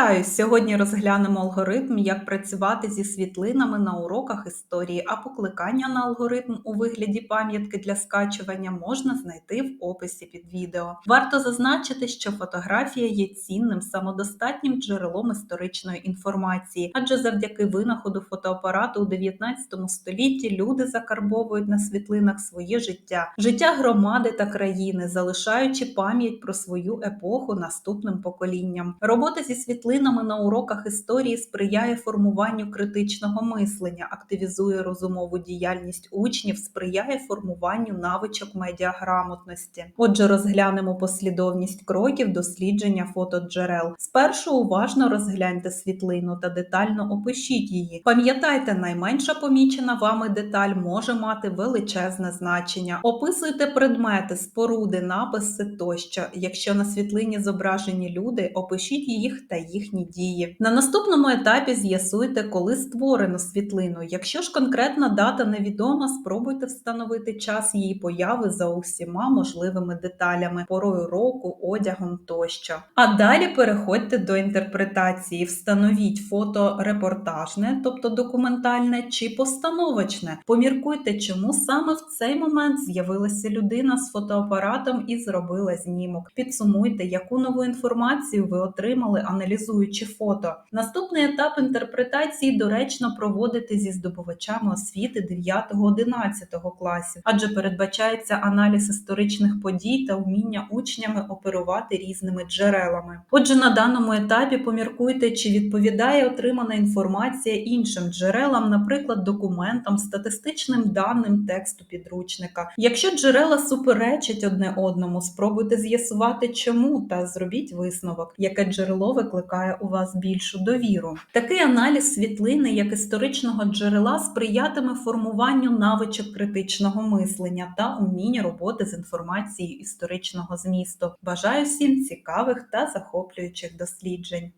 Вітаю! Сьогодні розглянемо алгоритм, як працювати зі світлинами на уроках історії, а покликання на алгоритм у вигляді пам'ятки для скачування можна знайти в описі під відео. Варто зазначити, що фотографія є цінним самодостатнім джерелом історичної інформації, адже завдяки винаходу фотоапарату у 19 столітті люди закарбовують на світлинах своє життя, життя громади та країни, залишаючи пам'ять про свою епоху наступним поколінням. Робота зі світлинами на уроках історії сприяє формуванню критичного мислення, активізує розумову діяльність учнів, сприяє формуванню навичок медіаграмотності. Отже, розглянемо послідовність кроків дослідження фотоджерел. Спершу уважно розгляньте світлину та детально опишіть її. Пам'ятайте, найменша помічена вами деталь може мати величезне значення. Описуйте предмети, споруди, написи тощо. Якщо на світлині зображені люди, опишіть їх та їхні дії. На наступному етапі з'ясуйте, коли створено світлину. Якщо ж конкретна дата невідома, спробуйте встановити час її появи за усіма можливими деталями, порою року, одягом тощо. А далі переходьте до інтерпретації, встановіть фото репортажне, тобто документальне чи постановочне. Поміркуйте, чому саме в цей момент з'явилася людина з фотоапаратом і зробила знімок. Підсумуйте, яку нову інформацію ви отримали, аналізуючи фото. Наступний етап інтерпретації доречно проводити зі здобувачами освіти 9-11 класів, адже передбачається аналіз історичних подій та вміння учнями оперувати різними джерелами. Отже, на даному етапі поміркуйте, чи відповідає отримана інформація іншим джерелам, наприклад, документам, статистичним даним тексту підручника. Якщо джерела суперечать одне одному, спробуйте з'ясувати, чому та зробіть висновок, яке джерело викликає у вас більшу довіру. Такий аналіз світлини як історичного джерела сприятиме формуванню навичок критичного мислення та уміння роботи з інформацією історичного змісту. Бажаю всім цікавих та захоплюючих досліджень.